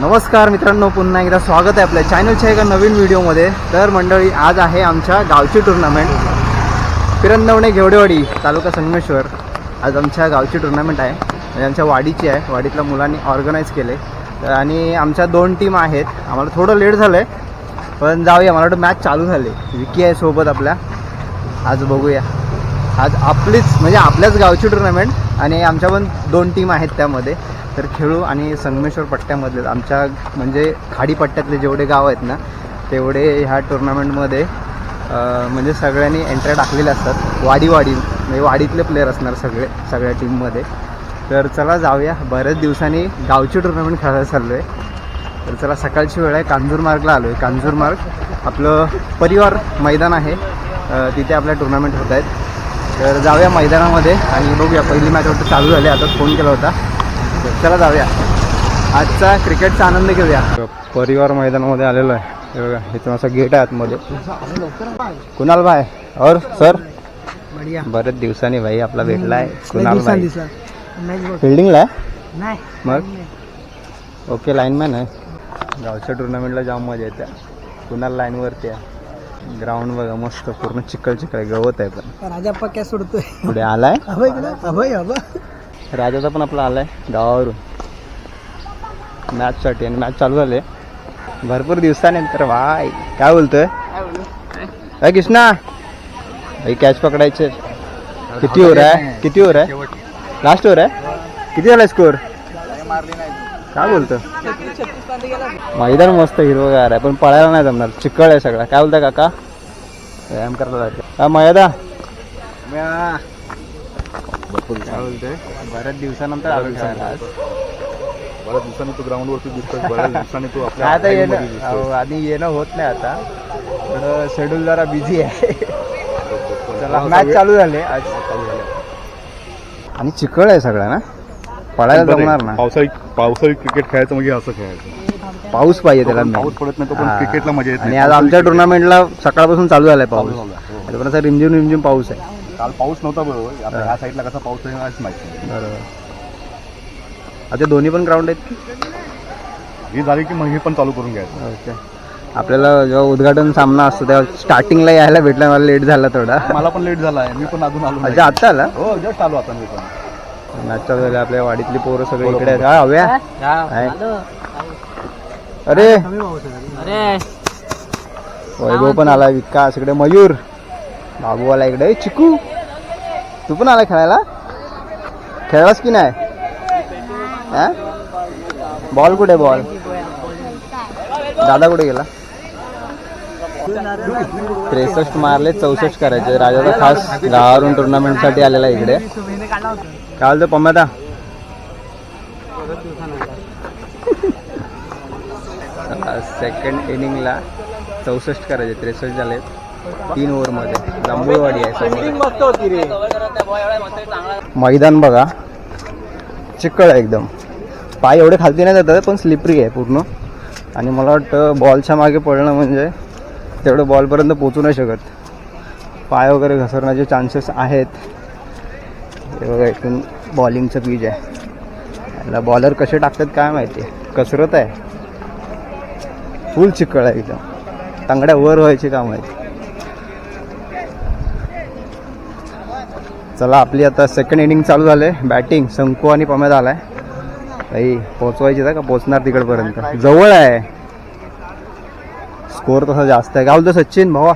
नमस्कार मित्रांनो पुन्हा एकदा स्वागत आहे आपल्या चॅनलच्या एका नवीन व्हिडिओमध्ये तर मंडळी आज आहे आमच्या गावची टुर्नामेंट फिरंदवणे घेवडेवाडी तालुका संगमेश्वर. आज आमच्या गावची टुर्नामेंट आहे. म्हणजे आमच्या वाडीची आहे. वाडीतल्या मुलांनी ऑर्गनाईज केले. तर आणि आमच्या दोन टीम आहेत. आम्हाला थोडं लेट झालं आहे पण जाऊया. मला वाटतं मॅच चालू झाली. विकी आहे सोबत आपल्या. आज बघूया. आज आपलीच म्हणजे आपल्याच गावची टुर्नामेंट आणि आमच्या पण दोन टीम आहेत त्यामध्ये. तर खेळू आणि संगमेश्वर पट्ट्यामधले आमच्या म्हणजे खाडी पट्ट्यातले जेवढे गाव आहेत ना तेवढे ह्या टुर्नामेंटमध्ये म्हणजे सगळ्यांनी एंट्र्या टाकलेल्या असतात. वाडी वाडी म्हणजे वाडीतले प्लेयर असणार सगळे सगळ्या टीममध्ये तर चला जाऊया. बऱ्याच दिवसांनी गावची टुर्नामेंट खेळायला चाललो आहे तर चला सकाळची वेळ आहे. कांजूरमार्गला आलो आहे कांजूरमार्ग आपलं परिवार मैदान आहे. तिथे आपल्या टुर्नामेंट होत आहेत. तर जाऊया मैदानामध्ये आणि बघूया. पहिली मॅच वाटतं चालू झाली. आता फोन केला होता. तर चला जाऊया. आजचा क्रिकेटचा आनंद घेऊया. परिवार मैदानामध्ये आलेलो आहे. हे बघा इथून असा गेट आहे आतमध्ये. कुणाल भाई? और सर बरेच दिवसांनी भाई आपला भेटला आहे. कुणाल भाई? फिल्डिंगला आहे? नाही. मग? ओके लाईनमॅन आहे. गावच्या टुर्नामेंटला जाम मजा येते. कुणाला लाईनवरती आहे. ग्राउंड बघा मस्त पूर्ण चिखल चिखल गवत आहे पण. राजा पक्या सोडतोय. पुढे आलाय? अभय अभय अभय. राजाचा पण आपला आलाय गावावरून. मॅचसाठी आणि मॅच चालू झाले. भरपूर दिवसानंतर भाई काय बोलतोय? अय कृष्णा भाई कॅच पकडायचे. किती ओव्हर आहे? किती ओव्हर आहे? लास्ट ओव्हर आहे? किती झालाय स्कोर काय बोलतो मैदान मस्त हिरवगार आहे पण पळायला नाही जमणार. चिकळ आहे सगळा. काय बोलताय काका? व्यायाम करायला हा मयदा काय बोलतोय बऱ्याच दिवसानंतर आलो खेळायला आज. बऱ्याच दिवसांनी तू ग्राउंड वरती दिसतोय बऱ्याच दिवसांनी तू आपल्या आता येणं मध्ये दिसतोय. अहो, आधी येणं होत नाही आता थोडं शेड्यूल जरा बिझी आहे चला असा मॅच वेळ- चालू झाले आज चालू झालं. आणि चिकळ आहे सगळा ना पळायला बरं जमणार. ना पावसाळी पावसाळी क्रिकेट खेळायचं म्हणजे असं खेळायचं पाऊस पाहिजे त्याला पाऊस. पडत नाही तो पण हा. क्रिकेटला मजा येत आणि नाही आज आमच्या टुर्नामेंटला सकाळपासून चालू झालाय पाऊस हो. असा रिमझिम रिमझिम पाऊस आहे काल पाऊस नव्हता बरोबर. आपल्या ह्या साईडला कसा पाऊस आहे आज माहिती नाही. बरोबर. आता दोन्ही पण ग्राउंड आहेत की? ही झाली की मग हे पण चालू करून घ्यायचं. ओके. आपल्याला जेव्हा उद्घाटन सामना असतो तेव्हा स्टार्टिंगला यायला भेटला मला लेट झाला थोडा. मला पण लेट झाला आहे मी पण अजून आलो नाही. अच्छा आता आला? हो जस्ट आलो आता मी पण. चालू झाली आपल्या वाडीतली पोरं सगळे इकडे आहेत. हा हव्या आहे. अरे. अरे. वैभव पण आला विकास इकडे मयूर. बाबू आला इकडे चिकू तू पण आला खेळायला? खेळलास की नाही? बॉल कुठे बॉल? दादा कुठे गेला? त्रेसष्ट मारले चौसष्ट करायचे. राजाचा खास गावावरून टुर्नामेंटसाठी आलेला इकडे. काय बोलतो पम्यादा सेकंड इनिंगला चौसष्ट करायचे त्रेसष्ट झाले तीन ओव्हरमध्ये जांभूळवाडी आहे मैदान बघा. चिकळ आहे एकदम. पाय एवढे खालती नाही जातात पण स्लिपरी आहे पूर्ण. आणि मला वाटतं बॉलच्या मागे पडणं म्हणजे तेवढं बॉलपर्यंत पोचू नाही शकत. पाय वगैरे घसरण्याचे चान्सेस आहेत. हे बघा इथून बॉलिंगचं पीच आहे. याला बॉलर कसे टाकतात काय माहिती कसरत आहे. फुल चिकळ आहे एकदम. तांगड्या वर व्हायची काम आहे चला आपली आता सेकंड इनिंग चालू झाले बॅटिंग संकू आणि पम्यात आलाय. काही पोचवायची का? पोचणार तिकडपर्यंत. जवळ आहे. स्कोर तसा जास्त आहे. काय बोलतो सचिन भावा.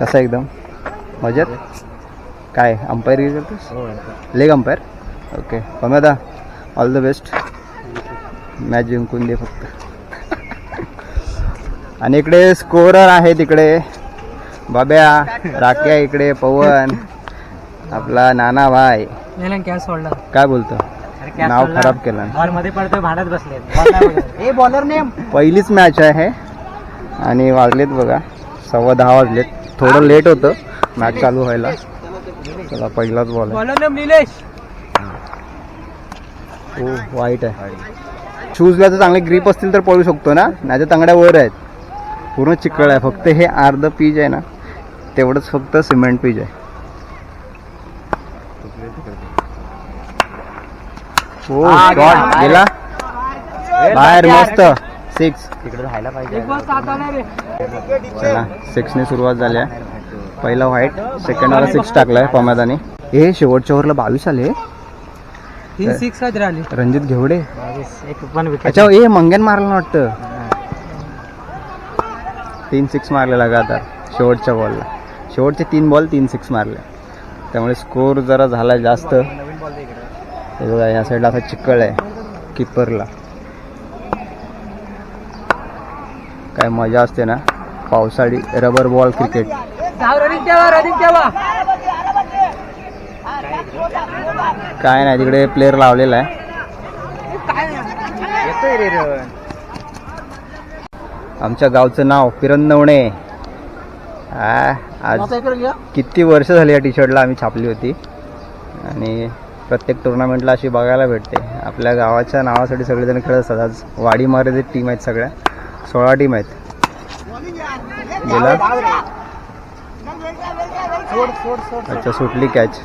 कसा एकदम? मजेत? काय अंपायर करतोस? लेग अंपायर ओके पम्यादा ऑल द बेस्ट मॅच जिंकून दे फक्त. आणि इकडे स्कोरर आहे तिकडे. बाब्या राख्या इकडे पवन. आपला नाना भाई. काय सोडला. काय बोलतो? नाव खराब केलं. बॉलमध्ये पडतोय भांडत बसले ए बॉलर नेम. पहिलीच मॅच आहे. आणि वाजलेत बघा. सव्वा दहा वाजलेत. थोडं लेट होतं. मॅच चालू व्हायला. चला पहिलाच बॉल बॉलर नेम निलेश. हो. वाईट आहे. शूजला जर चांगले ग्रीप असतील तर पळू शकतो ना? नाही तर तांगड्या वर आहेत. पूर्ण चिकळ आहे. फक्त हे अर्ध पीच आहे ना. तेवढंच फक्त सिमेंट पीच आहे. हो हा, शॉट गेला. बाहेर. मस्त. सिक्स तिकडे राहायला पाहिजे. चला सिक्सने सुरुवात झाली आहे. पहिला व्हाईट सेकंडला सिक्स टाकलाय पमादाने हे शेवटच्या ओव्हरला बावीस आले. तीन सिक्स राहिली. रणजित घेवडे. एक पण विकेट अच्छा ए मंग्यान मारलं ना वाटतं. तीन सिक्स मारले लगातार. शेवटच्या बॉलला शेवटचे तीन बॉल तीन सिक्स मारले. त्यामुळे स्कोर जरा झाला जास्त. हे बघा या साईडला असा चिक्कळ आहे. किपरला काय मजा असते ना. पावसाळी रबर बॉल क्रिकेट काय नाही तिकडे प्लेअर लावलेला आहे. आमच्या गावचं नाव पिरंदवणे आ, आज किती वर्ष झाली या टी शर्टला आम्ही छापली होती. आणि प्रत्येक टुर्नामेंटला अशी बघायला भेटते. आपल्या गावाच्या नावासाठी सगळेजण खेळत असतात. आज वाडी मारे टीम आहेत सगळ्या. सोळा टीम आहेत. गेला अच्छा सुटली कॅच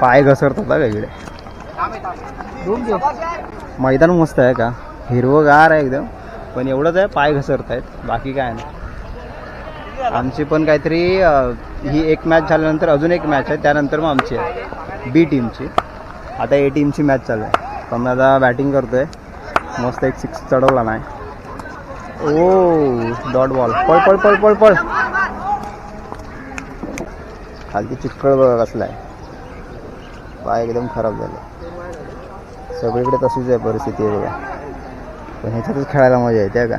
पाय घसरत होता वेगळे मैदान मस्त आहे का? हिरवगार आहे एकदम. पण एवढंच आहे पाय घसरत आहेत बाकी काय नाही. आमची पण काहीतरी अं, ही एक मॅच झाल्यानंतर अजून एक मॅच आहे त्यानंतर मग आमची आहे. बी टीमची. आता ए टीमची मॅच चालू आहे. पण मी आता बॅटिंग करतोय. मस्त एक सिक्स चढवला नाही. ओ डॉट बॉल पळ पळ पळ पळ पळ. खालती चिक्कळ बघा कसला आहे. पाय एकदम खराब झालं. सगळीकडे तशीच आहे परिस्थिती आहे बघा. पण ह्याच्यातच खेळायला मजा येते का?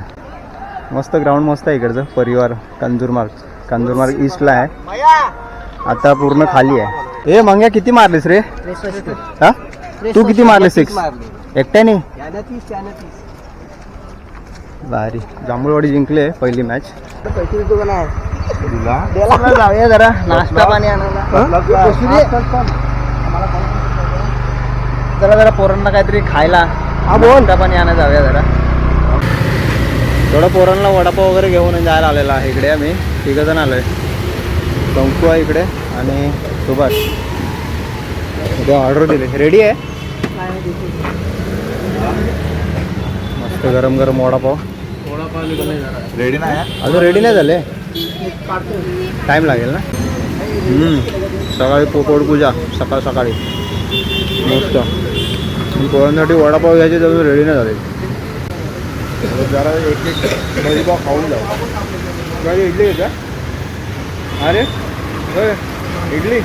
मस्त ग्राउंड मस्त आहे इकडचं. परिवार कंजूरमार्ग. कंजूरमार्ग ईस्टला आहे. आता पूर्ण खाली आहे. ए मंग्या किती मारलीस रे? हा? तू किती मारले सिक्स एकट्याने? भारी. जांभूळवाडी जिंकले पहिली मॅच जाऊया जरा नाश्ता पाणी आणायला. जरा जरा पोरांना काहीतरी खायला. नाश्ता पाणी आणायला जाऊया जरा. थोडं पोरांना वडापाव वगैरे घेऊन जायला आलेला आहे. इकडे आम्ही. तिघं जण आलोय. कंकू आहे इकडे. आणि सुभाष. उद्या ऑर्डर दिली. रेडी आहे? मस्त गरम गरम वडापाव. रेडी नाही अजून रेडी नाही झाले? टाईम लागेल ना. सकाळी पो पूजा सकाळ सकाळी. मस्त. पोरांसाठी वडापाव घ्यायचे अजून रेडी नाही झाले. जरा एक एक दहीपाव खाऊन जाऊ. इडली घ्यायचा अरे होय. इडली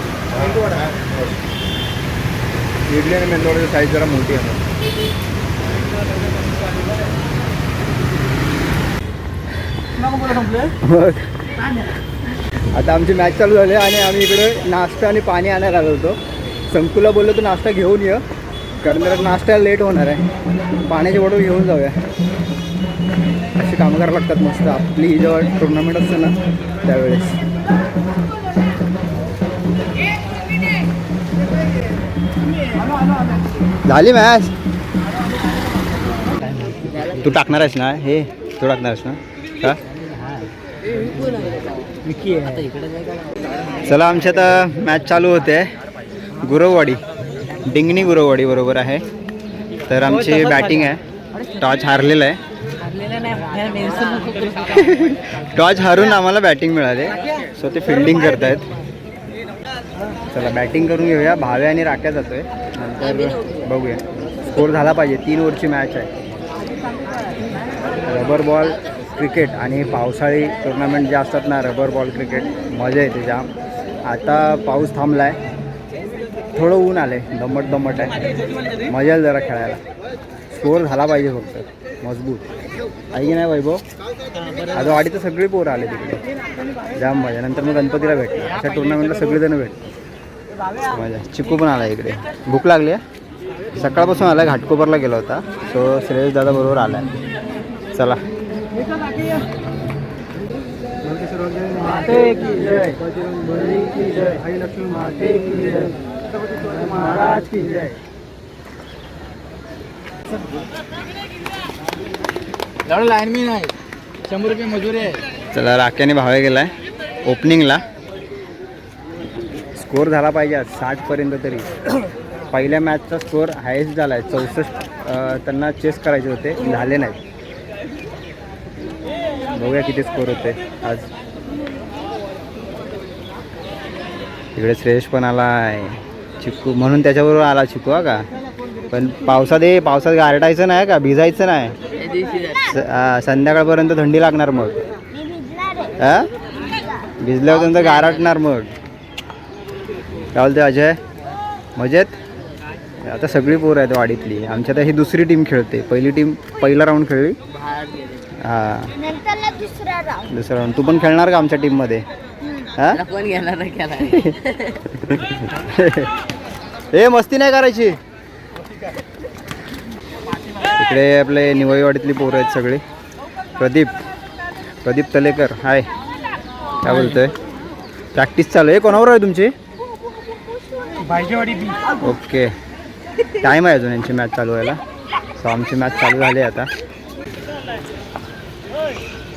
इडली आणि मेंदोड्याची साईज जरा मोठी आहे मग आता आमची मॅच चालू झाली आणि आम्ही इकडे नाश्ता आणि पाणी आणायला आलो होतो संकुला बोललो तर नाश्ता घेऊन ये कारण जरा नाश्त्याला लेट होणार आहे पाण्याची बॉटल घेऊन जाऊया अशी कामं करावं लागतात मस्त आपली जेव्हा टुर्नामेंट असते ना त्यावेळेस झाली मॅच तू टाकणार आहेस ना? हे तू टाकणार आहेस ना? का चला आमची आता मॅच चालू होते. गुरववाडी डिंगणी गुरववाडी बरोबर आहे. तर आमची बॅटिंग आहे. टॉच हारलेलं आहे. टॉच हारून आम्हाला बॅटिंग मिळाले. सो ते फिल्डिंग करतायत. चला बॅटिंग करून घेऊया. भाव्या आणि राख्या जातोय. नंतर बघूया. स्कोर झाला पाहिजे. तीन ओव्हरची मॅच आहे. रबर बॉल क्रिकेट आणि पावसाळी टुर्नामेंट जे असतात ना रबर बॉल क्रिकेट मजा येते जाम. आता पाऊस थांबला आहे थोडं ऊन आलं आहे दमट दमट आहे. मजा येईल जरा खेळायला. स्कोर झाला पाहिजे फक्त. मजबूत. आहे की नाही वैभव? आता वाडीत सगळी पोरं आले तिकडे. जाम मजा. नंतर मग गणपतीला भेटले अशा टुर्नामेंटला सगळेजण भेटले मजा. चिकू पण आला इकडे. भूक लागली आहे? सकाळपासून आला घाटकोपरला गेला होता. सो श्रेयस दादा बरोबर आला चला. लाईन मी नाही. शंभर रुपये मजुरी आहे. चला राख्याने भावे गेलाय. ओपनिंगला स्कोर झाला पाहिजे आज साठपर्यंत तरी. पहिल्या मॅचचा स्कोअर हायेस्ट झाला आहे चौसष्ट त्यांना चेस करायचे होते झाले नाहीत. बघूया किती स्कोर होते आज. इकडे श्रेयश पण आला आहे चिकू म्हणून त्याच्याबरोबर आला चिकू हा का? पण पावसात ये पावसात गारटायचं नाही का? भिजायचं नाही. स- संध्याकाळपर्यंत थंडी लागणार मग. हा भिजल्यावर त्यांचं गारटणार मग. काय बोलते अजय? मजेत? आता सगळी पोरं आहेत वाडीतली. आमच्या तर ही दुसरी टीम खेळते. पहिली टीम पहिला राऊंड खेळली. हां. नंतरला दुसरा राऊंड तू पण खेळणार का आमच्या टीममध्ये हां? मस्ती नाही करायची. इकडे आपले निवईवाडीतली पोरं आहेत सगळे. प्रदीप. प्रदीप तलेकर. हाय. काय बोलतोय? प्रॅक्टिस चालू आहे. कोणावर आहे तुमची? भाईजेवाडी बी. ओके. टाईम आहे अजून यांची मॅच चालू व्हायला. सो आमची मॅच चालू झाली आहे आता.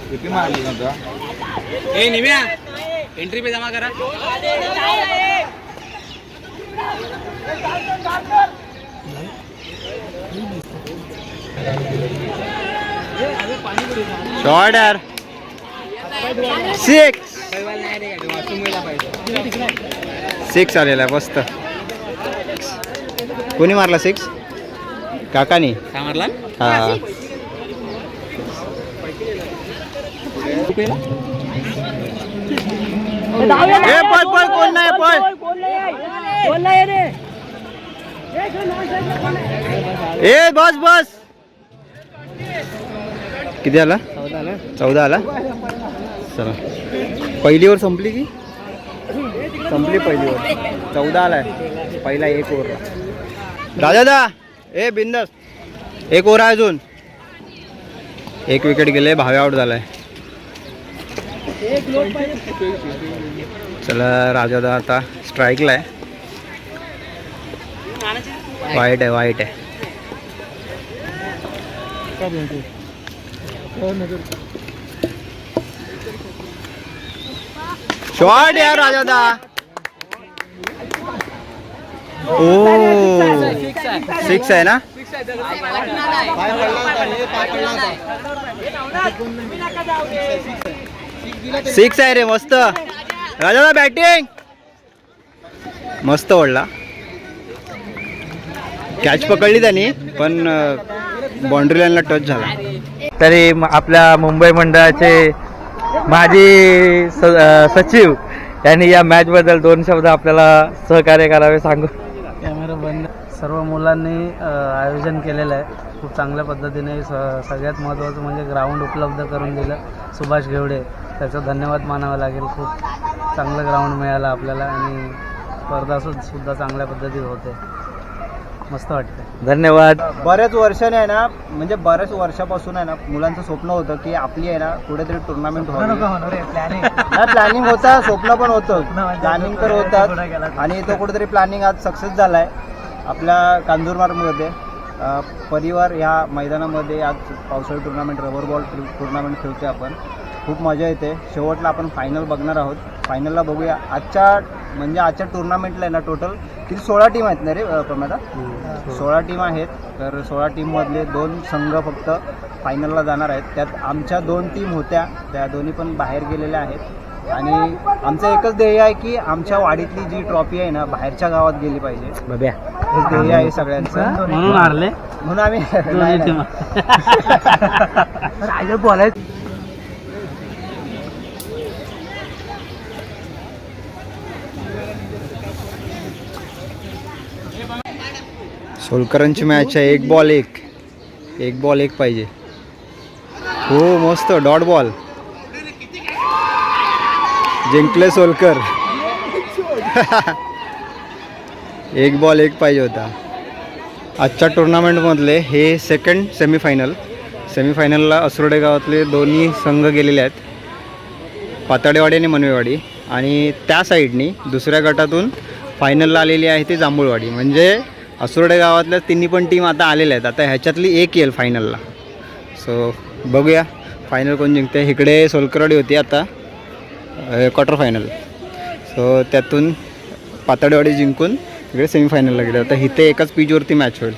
किती मारली नव्हता ए निम्या एंट्री पे जमा करा. शॉर्ट यार सिक्स सिक्स आलेला आहे मस्त. कोणी मारला सिक्स काकानी? सामरला हा. ए पळ पळ कोण नाही पळ. ए बस बस. किती आला? चौदा आला. चला. पहिलीवर संपली की? संपली पहिलीवर चौदा आलाय. पहिला एक ओव्हर. राजा दा ए बिंदस. एक ओव्हर आहे अजून. एक विकेट गेले भावे आउट झालाय. चला राजादा आता स्ट्राईकला आहे. वाईट आहे वाईट आहे. शॉट यार राजादा ओ. सिक्स आहे ना? सिक्स आहे रे मस्त. राजा दा बॅटिंग मस्त ओढला. कॅच पकडली त्यांनी पण बाउंड्री लाईनला टच झाला. तरी आपल्या मुंबई मंडळाचे माजी स सचिव यांनी या मॅच बद्दल दोन शब्द आपल्याला सहकार्य करावे सांगू. कॅमेरा बंद. सर्व मुलांनी आयोजन केलेलं आहे. खूप चांगल्या पद्धतीने स सगळ्यात महत्त्वाचं म्हणजे ग्राउंड उपलब्ध करून दिलं सुभाष घेवडे. त्याचा धन्यवाद मानावा लागेल. खूप चांगलं ग्राउंड मिळालं आपल्याला आणि स्पर्धा सुद्धा चांगल्या पद्धतीत होते. मस्त वाटतं धन्यवाद. बऱ्याच वर्षाने आहे ना म्हणजे बऱ्याच वर्षापासून आहे ना मुलांचं स्वप्न होतं की आपली आहे ना कुठेतरी टुर्नामेंट प्लॅनिंग होता स्वप्न पण होतं. प्लॅनिंग तर होतात आणि तो कुठेतरी प्लॅनिंग आज सक्सेस झाला आहे आपल्या कांजूरमार्गमध्ये परिवार ह्या मैदानामध्ये आज पावसाळी टुर्नामेंट रबर बॉल टुर्नामेंट खेळतोय आपण. खूप मजा येते. शेवटला आपण फायनल बघणार आहोत. फायनलला बघूया. आजच्या म्हणजे आजच्या टुर्नामेंटला आहे ना टोटल किती सोळा टीम आहेत ना रे प्रमादा सोळा. टीम आहेत तर सोळा टीममधले दोन संघ फक्त फायनलला जाणार आहेत. त्यात आमच्या दोन टीम होत्या त्या दोन्ही पण बाहेर गेलेल्या आहेत. आणि आमचं एकच ध्येय आहे की आमच्या वाडीतली जी ट्रॉफी आहे ना बाहेरच्या गावात गेली पाहिजे. हे ध्येय आहे सगळ्यांचं. म्हणून हारले. म्हणून आम्ही नाही, सोलकरांची मॅच आहे. एक बॉल एक. एक बॉल एक पाहिजे. हो मस्त. डॉट बॉल जिंकले सोलकर. एक बॉल एक पाहिजे होता. आजच्या टुर्नामेंटमधले हे सेकंड सेमीफायनल सेमीफायनलला असरोडे गावातले दोन्ही संघ गेलेले आहेत. पाताडेवाडी आणि मनवेवाडी. आणि त्या साईडनी दुसऱ्या गटातून फायनलला आलेली आहे ती जांभूळवाडी. म्हणजे असुर्डे गावातल्या तिन्ही पण टीम आता आलेल्या आहेत. आता ह्याच्यातली एक येईल फायनलला सो बघूया. फायनल कोण जिंकते? इकडे सोलकरडी होती आता. क्वार्टर फायनल सो त्यातून पातळीवाडी जिंकून इकडे सेमीफायनलला गेले. आता इथे एकाच पीचवरती मॅच होईल.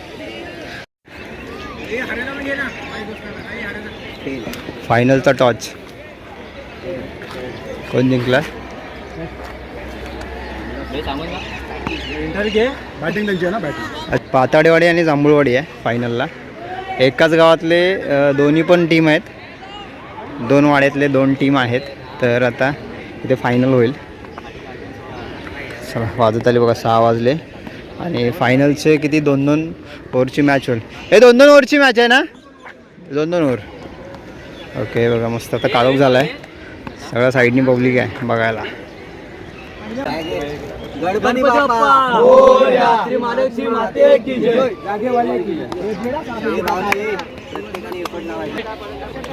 फायनलचा टॉच कोण जिंकला? पाताडेवाडी आणि जांभूळवाडी आहे फायनलला एकाच गावातले अ, दोन्ही पण टीम आहेत. दोन वाड्यातले दोन टीम आहेत. तर आता इथे फायनल होईल. चला वाजत आले बघा सहा वाजले. आणि फायनलचे किती दोन दोन ओव्हरची मॅच होईल. हे दोन दोन ओव्हरची मॅच आहे ना? दोन दोन ओव्हर. ओके बघा मस्त आता काळोख झाला आहे सगळ्या साईडनी पब्लिक आहे बघायला.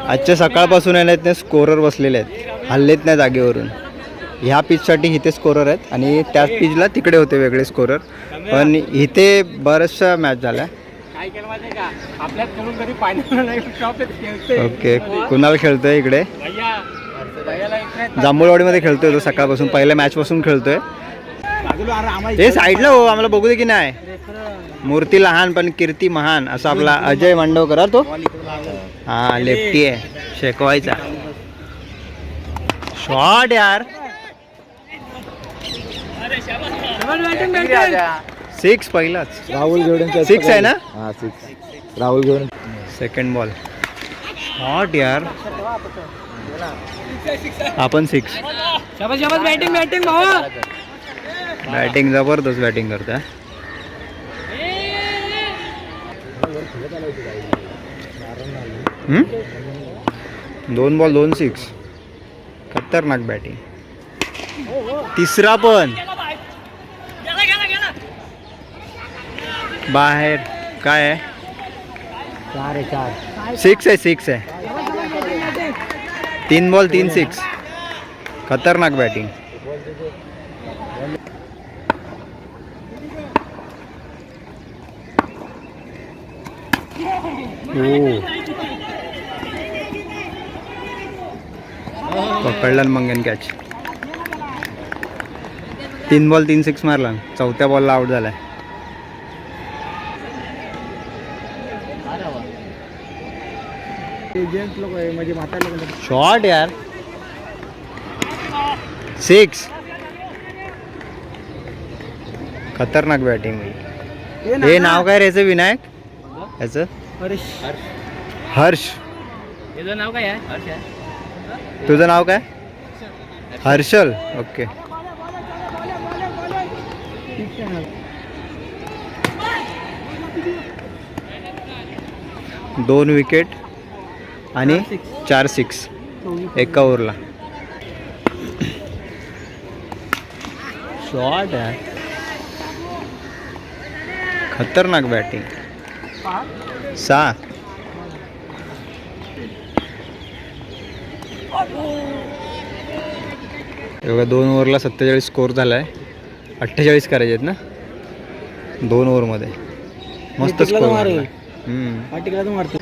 आजच्या सकाळपासून आहे ना इथे स्कोरर बसलेले आहेत. हल्लेत नाही जागेवरून. ह्या पिचसाठी इथे स्कोरर आहेत आणि त्याच पिचला तिकडे होते वेगळे स्कोरर पण इथे बऱ्याचशा मॅच झाल्या. ओके कुणाल खेळतोय इकडे? जांभूळवाडीमध्ये खेळतोय तो सकाळपासून. पहिल्या मॅचपासून खेळतोय. हे साईडला हो आम्हाला बघू दे की नाही. मूर्ती लहान पण कीर्ती महान असा आपला अजय मांडवकर. तो? हा लेफ्टी आहे शेकवायचा. शॉट यार. सिक्स पहिलाच. राहुल घेवड्यांच्या सिक्स आहे ना? हा six Rahul Ghevde second ball shot यार. आपण सिक्स बॅटिंग बॅटिंग भाऊ. बॅटिंग जबरदस्त बॅटिंग करता. दोन बॉल दोन सिक्स खतरनाक बॅटिंग तिसरा पण. बाहेर. काय आहे? चार आहे चार सिक्स आहे. सिक्स आहे तीन बॉल तीन सिक्स खतरनाक बॅटिंग पकडला ना मंगन कॅच तीन बॉल तीन सिक्स मारला. चौथ्या बॉलला आउट झालाय. शॉट यार. सिक्स खतरनाक बॅटिंग हे नाव काय? रे याचं विनायक? याचं? हर्ष. याचं नाव काय आहे? तुझं नाव काय? हर्षल. ओके. दोन विकेट आणि चार सिक्स एका ओव्हरला. शॉट आहे. खतरनाक बॅटिंग सहा. हे बघा दोन ओव्हरला सत्तेचाळीस स्कोर झाला आहे अठ्ठेचाळीस करायचे आहेत ना? दोन ओव्हरमध्ये. मस्त मारतो.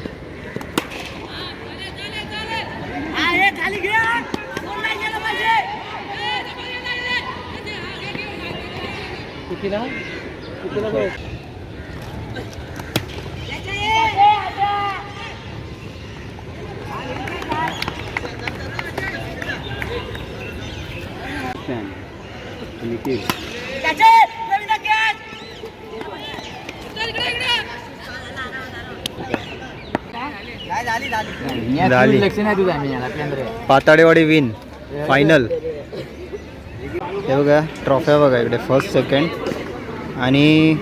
झाली पाताडेवाडी विन फायनल हे बघा ट्रॉफ्या बघा इकडे फर्स्ट सेकंड आणि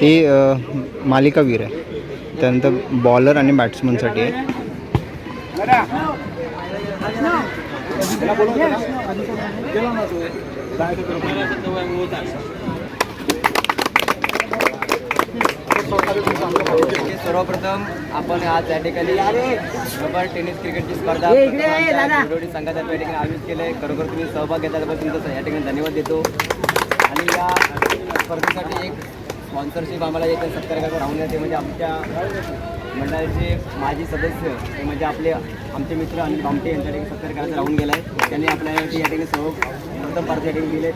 ती मालिकावीर आहे. त्यानंतर बॉलर आणि बॅट्समनसाठी आहे. सर्वप्रथम आपण आज या ठिकाणी रबर टेनिस क्रिकेटची स्पर्धा संघातर्फे या ठिकाणी आयोजित केलं आहे खरोखर तुम्ही सहभाग घेतल्याबद्दल तुमचा या ठिकाणी धन्यवाद देतो. आणि या स्पर्धेसाठी एक स्पॉन्सरशिप आम्हाला सत्कार करायचं राहून येते म्हणजे आमच्या मंडळाचे माजी सदस्य म्हणजे आपले आमचे मित्र अनिल कामटे यांच्या ठिकाणी सत्तर काळात राहून गेला आहे त्यांनी आपल्या या ठिकाणी सहयोग प्रथम पार्थ या ठिकाणी दिले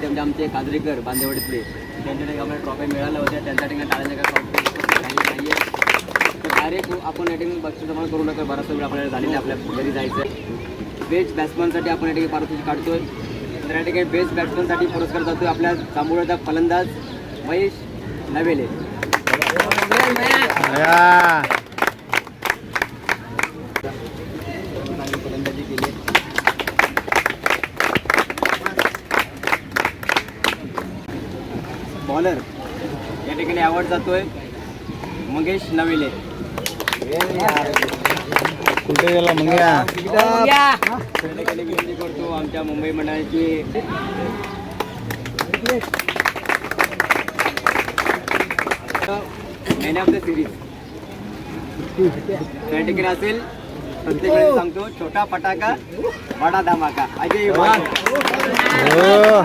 म्हणजे आमचे काजरेकर बांदेवाडीतले. ठिकाणी आपल्याला ट्रॉफी मिळाल्या होत्या त्यांच्या ठिकाणी टाळ्यांच्या डायरेक्ट आपण या ठिकाणी बक्षीस जमा करू नका. बराचसा वेळ आपल्याला झालेला आहे, आपल्या घरी जायचं बेस्ट बॅट्समनसाठी आपण या ठिकाणी पारितोषिक काढतोय. तर या ठिकाणी बेस्ट बॅट्समनसाठी पुरस्कार जातोय आपल्या जांभूळचा फलंदाज महेश नवेले. फलंदाजी केली बॉलर या ठिकाणी अवॉर्ड जातोय. मंगेश नवेले. कुठे गेला मग विनंती करतो आमच्या मुंबई मंडळाची मॅन ऑफ द सिरीज त्या असेल प्रत्येकाने सांगतो छोटा फटाका बडा धमाका अजय वाघ. हो.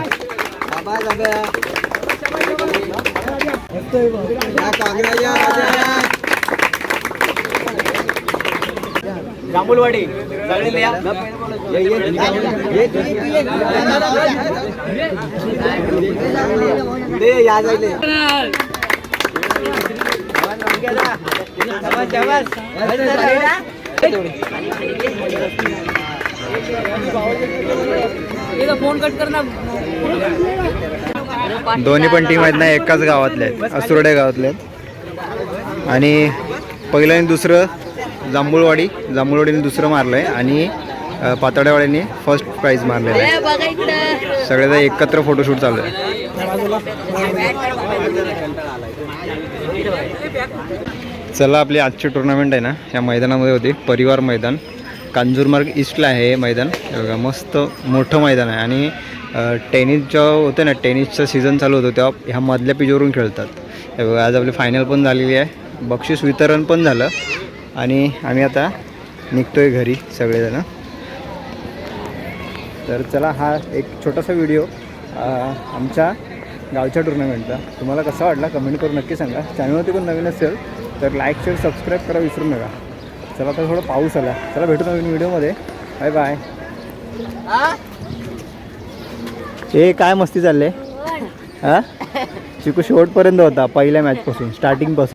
जांभूलवाडी सगळे या. या दोन्ही पण टीम आहेत ना एकाच गावातले आहेत असुरडे गावातले आहेत. आणि पहिलं आणि दुसरं जांभूळवाडी जांभूळवाडीने दुसरं मारलं आहे आणि अ, पातळेवाड्यांनी फर्स्ट प्राईज मारलेलं आहे. सगळ्याचा एकत्र फोटोशूट चालू आहे. चला आपली आजची टुर्नामेंट आहे ना या मैदानामध्ये होती. परिवार मैदान. कांजूरमार्ग ईस्टला आहे हे मैदान. बघा मस्त मोठं मैदान आहे. आणि टेनिस जेव्हा होतं ना टेनिसचं सीझन चालू होतं तेव्हा ह्या मधल्या पिचवरून खेळतात. हे बघा आज आपली फायनल पण झालेली आहे. बक्षीस वितरण पण झालं. आणि आम्ही आता निघतोय घरी सगळेजण. तर चला हा एक छोटासा व्हिडिओ आमच्या गावच्या टुर्नामेंटचा तुम्हाला कसा वाटला कमेंट करून नक्की सांगा. चॅनलवरती पण नवीन असेल तर लाईक शेअर सबस्क्राईब करा विसरू नका. चला आता थोडं पाऊस आला. चला भेटू नवीन व्हिडिओमध्ये बाय बाय हे काय मस्ती चालले? हां? चिकू शेवटपर्यंत होता पहिल्या मॅचपासून स्टार्टिंगपासून